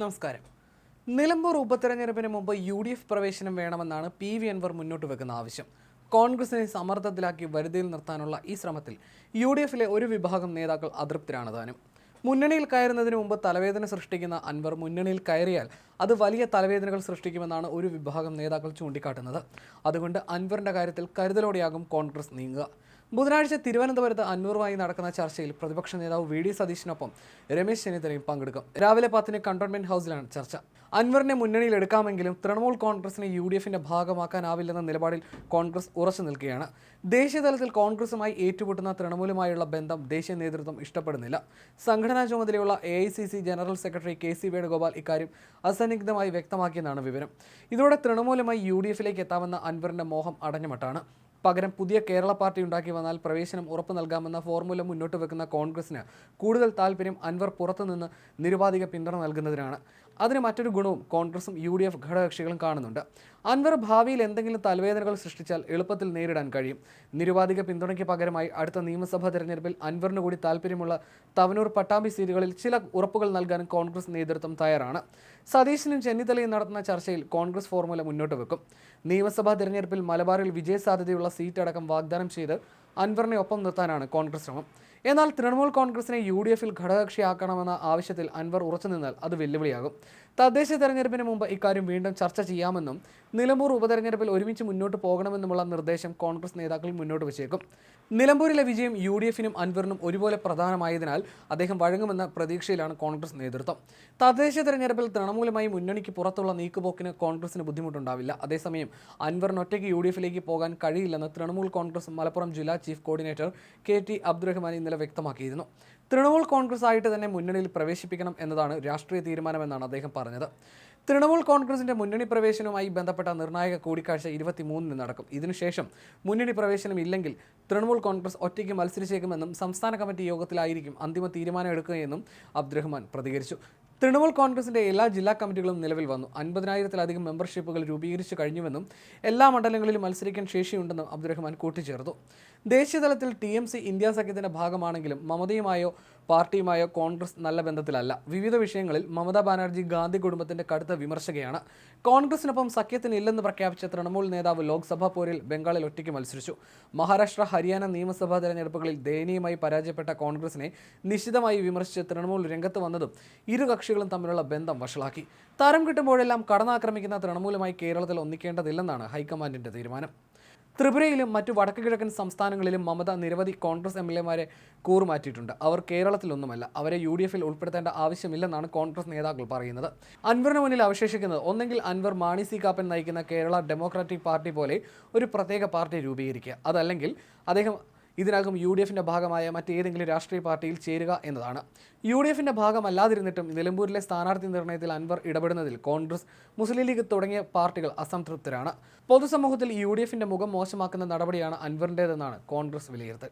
നമസ്കാരം. നിലമ്പൂർ ഉപതെരഞ്ഞെടുപ്പിന് മുമ്പ് U D F പ്രവേശനം വേണമെന്നാണ് പി വി അൻവർ മുന്നോട്ട് വെക്കുന്ന ആവശ്യം. കോൺഗ്രസിനെ സമ്മർദ്ദത്തിലാക്കി വരുതിയിൽ നിർത്താനുള്ള ഈ ശ്രമത്തിൽ യു ഡി എഫിലെ ഒരു വിഭാഗം നേതാക്കൾ അതൃപ്തരാണ് താനും. മുന്നണിയിൽ കയറുന്നതിന് മുമ്പ് തലവേദന സൃഷ്ടിക്കുന്ന അൻവർ മുന്നണിയിൽ കയറിയാൽ അത് വലിയ തലവേദനകൾ സൃഷ്ടിക്കുമെന്നാണ് ഒരു വിഭാഗം നേതാക്കൾ ചൂണ്ടിക്കാട്ടുന്നത്. അതുകൊണ്ട് അൻവറിന്റെ കാര്യത്തിൽ കരുതലോടെയാകും കോൺഗ്രസ് നീങ്ങുക. ബുധനാഴ്ച തിരുവനന്തപുരത്ത് അന്നൂറുമായി നടക്കുന്ന ചർച്ചയിൽ പ്രതിപക്ഷ നേതാവ് വി ഡി സതീശിനൊപ്പം രമേശ് ചെന്നിത്തലയും പങ്കെടുക്കും. രാവിലെ പത്തിന് കണ്ടോൺമെന്റ് ഹൗസിലാണ് ചർച്ച. അൻവറിനെ മുന്നണിയിൽ എടുക്കാമെങ്കിലും തൃണമൂൽ കോൺഗ്രസിനെ യു ഡി എഫിന്റെ ഭാഗമാക്കാനാവില്ലെന്ന നിലപാടിൽ കോൺഗ്രസ് ഉറച്ചു നിൽക്കുകയാണ്. ദേശീയതലത്തിൽ കോൺഗ്രസുമായി ഏറ്റുമുട്ടുന്ന തൃണമൂലുമായുള്ള ബന്ധം ദേശീയ നേതൃത്വം ഇഷ്ടപ്പെടുന്നില്ല. സംഘടനാ ചുമതലയുള്ള A general secretary K C Venugopal ഇക്കാര്യം അസന്നിഗ്ധമായി വ്യക്തമാക്കിയെന്നാണ് വിവരം. ഇതോടെ തൃണമൂലുമായി യു ഡി എഫിലേക്ക് എത്താമെന്ന അൻവറിന്റെ മോഹം അടഞ്ഞമട്ടാണ്. പകരം പുതിയ കേരള പാർട്ടി ഉണ്ടാക്കി വന്നാൽ പ്രവേശനം ഉറപ്പു നൽകാമെന്ന ഫോർമുല മുന്നോട്ട് വെക്കുന്ന കോൺഗ്രസിന് കൂടുതൽ താല്പര്യം അൻവർ പുറത്തുനിന്ന് നിരുപാധിക പിന്തുണ നൽകുന്നതിനാണ്. അതിന് മറ്റൊരു ഗുണവും കോൺഗ്രസും യു ഡി എഫ് ഘടകകക്ഷികളും കാണുന്നുണ്ട്. അൻവർ ഭാവിയിൽ എന്തെങ്കിലും തലവേദനകൾ സൃഷ്ടിച്ചാൽ എളുപ്പത്തിൽ നേരിടാൻ കഴിയും. നിരുപാധിക പിന്തുണയ്ക്ക് പകരമായി അടുത്ത നിയമസഭാ തെരഞ്ഞെടുപ്പിൽ അൻവറിന് കൂടി താല്പര്യമുള്ള തവനൂർ പട്ടാമ്പി സീറ്റുകളിൽ ചില ഉറപ്പുകൾ നൽകാനും കോൺഗ്രസ് നേതൃത്വം തയ്യാറാണ്. സതീശനും ചെന്നിത്തലയും നടത്തുന്ന ചർച്ചയിൽ കോൺഗ്രസ് ഫോർമുല മുന്നോട്ട് വെക്കും. നിയമസഭാ തെരഞ്ഞെടുപ്പിൽ മലബാറിൽ വിജയസാധ്യതയുള്ള സീറ്റ് അടക്കം വാഗ്ദാനം ചെയ്ത് അൻവറിനെ ഒപ്പം നിർത്താനാണ് കോൺഗ്രസ് ശ്രമം. എന്നാൽ തൃണമൂൽ കോൺഗ്രസിനെ യു ഡി എഫിൽ ഘടകകക്ഷിയാക്കണമെന്ന ആവശ്യത്തിൽ അൻവർ ഉറച്ചുനിന്നാൽ അത് വെല്ലുവിളിയാകും. തദ്ദേശ തെരഞ്ഞെടുപ്പിന് മുമ്പ് ഇക്കാര്യം വീണ്ടും ചർച്ച ചെയ്യാമെന്നും നിലമ്പൂർ ഉപതെരഞ്ഞെടുപ്പിൽ ഒരുമിച്ച് മുന്നോട്ട് പോകണമെന്നുമുള്ള നിർദ്ദേശം കോൺഗ്രസ് നേതാക്കൾ മുന്നോട്ട് വച്ചേക്കും. നിലമ്പൂരിലെ വിജയം യു ഡി എഫിനും അൻവറിനും ഒരുപോലെ പ്രധാനമായതിനാൽ അദ്ദേഹം വഴങ്ങുമെന്ന പ്രതീക്ഷയിലാണ് കോൺഗ്രസ് നേതൃത്വം. തദ്ദേശ തെരഞ്ഞെടുപ്പിൽ തൃണമൂലമായി മുന്നണിക്ക് പുറത്തുള്ള നീക്കുപോക്കിന് കോൺഗ്രസിന് ബുദ്ധിമുട്ടുണ്ടാവില്ല. അതേസമയം അൻവറിന് ഒറ്റയ്ക്ക് യു ഡി എഫിലേക്ക് പോകാൻ കഴിയില്ലെന്ന് തൃണമൂൽ കോൺഗ്രസ് മലപ്പുറം ജില്ലാ chief coordinator K T Abdurahman ഇന്നലെ വ്യക്തമാക്കിയിരുന്നു. തൃണമൂൽ കോൺഗ്രസ് ആയിട്ട് തന്നെ മുന്നണിയിൽ പ്രവേശിപ്പിക്കണം എന്നതാണ് രാഷ്ട്രീയ തീരുമാനമെന്നാണ് അദ്ദേഹം പറഞ്ഞത്. തൃണമൂൽ കോൺഗ്രസിന്റെ മുന്നണി പ്രവേശനവുമായി ബന്ധപ്പെട്ട നിർണായക കൂടിക്കാഴ്ച ഇരുപത്തിമൂന്നിന് നടക്കും. ഇതിനുശേഷം മുന്നണി പ്രവേശനം ഇല്ലെങ്കിൽ തൃണമൂൽ കോൺഗ്രസ് ഒറ്റയ്ക്ക് മത്സരിച്ചേക്കുമെന്നും സംസ്ഥാന കമ്മിറ്റി യോഗത്തിലായിരിക്കും അന്തിമ തീരുമാനം എടുക്കുകയെന്നും അബ്ദുറഹ്മാൻ പ്രതികരിച്ചു. തൃണമൂൽ കോൺഗ്രസിന്റെ എല്ലാ ജില്ലാ കമ്മിറ്റികളും നിലവിൽ വന്നു. അൻപതിനായിരത്തിലധികം മെമ്പർഷിപ്പുകൾ രൂപീകരിച്ചു കഴിഞ്ഞുവെന്നും എല്ലാ മണ്ഡലങ്ങളിലും മത്സരിക്കാൻ ശേഷിയുണ്ടെന്നും അബ്ദുറഹ്മാൻ കൂട്ടിച്ചേർത്തു. ദേശീയതലത്തിൽ ടി എം സി ഇന്ത്യ സഖ്യത്തിന്റെ ഭാഗമാണെങ്കിലും മമതയുമായോ പാർട്ടിയുമായോ കോൺഗ്രസ് നല്ല ബന്ധത്തിലല്ല. വിവിധ വിഷയങ്ങളിൽ മമതാ ബാനർജി ഗാന്ധി കുടുംബത്തിന്റെ കടുത്ത വിമർശകയാണ്. കോൺഗ്രസിനൊപ്പം സഖ്യത്തിന് ഇല്ലെന്ന് പ്രഖ്യാപിച്ച തൃണമൂൽ നേതാവ് ലോക്സഭാ പോരിൽ ബംഗാളിൽ ഒറ്റയ്ക്ക് മത്സരിച്ചു. മഹാരാഷ്ട്ര ഹരിയാന നിയമസഭാ തെരഞ്ഞെടുപ്പുകളിൽ ദയനീയമായി പരാജയപ്പെട്ട കോൺഗ്രസിനെ നിശിതമായി വിമർശിച്ച് തൃണമൂൽ രംഗത്ത് വന്നതും ഇരു കക്ഷികളും തമ്മിലുള്ള ബന്ധം വഷളാക്കി. തരം കിട്ടുമ്പോഴെല്ലാം കടന്നാക്രമിക്കുന്ന തൃണമൂലുമായി കേരളത്തിൽ ഒന്നിക്കേണ്ടതില്ലെന്നാണ് ഹൈക്കമാൻഡിന്റെ തീരുമാനം. ത്രിപുരയിലും മറ്റു വടക്ക് കിഴക്കൻ സംസ്ഥാനങ്ങളിലും മമത നിരവധി കോൺഗ്രസ് എം എൽ എമാരെ കൂറുമാറ്റിയിട്ടുണ്ട്. അവർ കേരളത്തിലൊന്നുമല്ല അവരെ യു ഡി എഫിൽ ഉൾപ്പെടുത്തേണ്ട ആവശ്യമില്ലെന്നാണ് കോൺഗ്രസ് നേതാക്കൾ പറയുന്നത്. അൻവറിന് മുന്നിൽ അവശേഷിക്കുന്നത് ഒന്നെങ്കിൽ അൻവർ മാണി സി കാപ്പൻ നയിക്കുന്ന കേരള ഡെമോക്രാറ്റിക് പാർട്ടി പോലെ ഒരു പ്രത്യേക പാർട്ടി രൂപീകരിക്കുക. അതല്ലെങ്കിൽ അദ്ദേഹം ഇതിനകം യു ഡി എഫിന്റെ ഭാഗമായ മറ്റേതെങ്കിലും രാഷ്ട്രീയ പാർട്ടിയിൽ ചേരുക എന്നതാണ്. യു ഡി എഫിന്റെ ഭാഗമല്ലാതിരുന്നിട്ടും നിലമ്പൂരിലെ സ്ഥാനാർത്ഥി നിർണയത്തിൽ അൻവർ ഇടപെടുന്നതിൽ കോൺഗ്രസ് മുസ്ലിം ലീഗ് തുടങ്ങിയ പാർട്ടികൾ അസംതൃപ്തരാണ്. പൊതുസമൂഹത്തിൽ യു ഡി എഫിന്റെ മുഖം മോശമാക്കുന്ന നടപടിയാണ് അൻവറിന്റേതെന്നാണ് കോൺഗ്രസ് വിലയിരുത്തൽ.